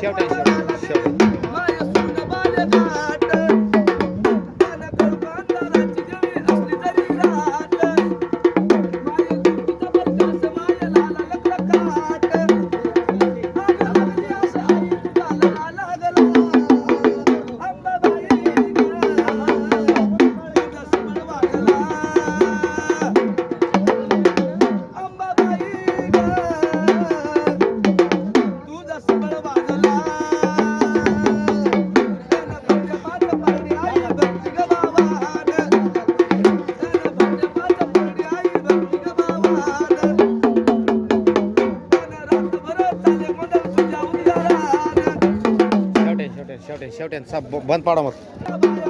शेवटे शेवट्यान शेवट्यान शेवट्यान बंद पाडा मग.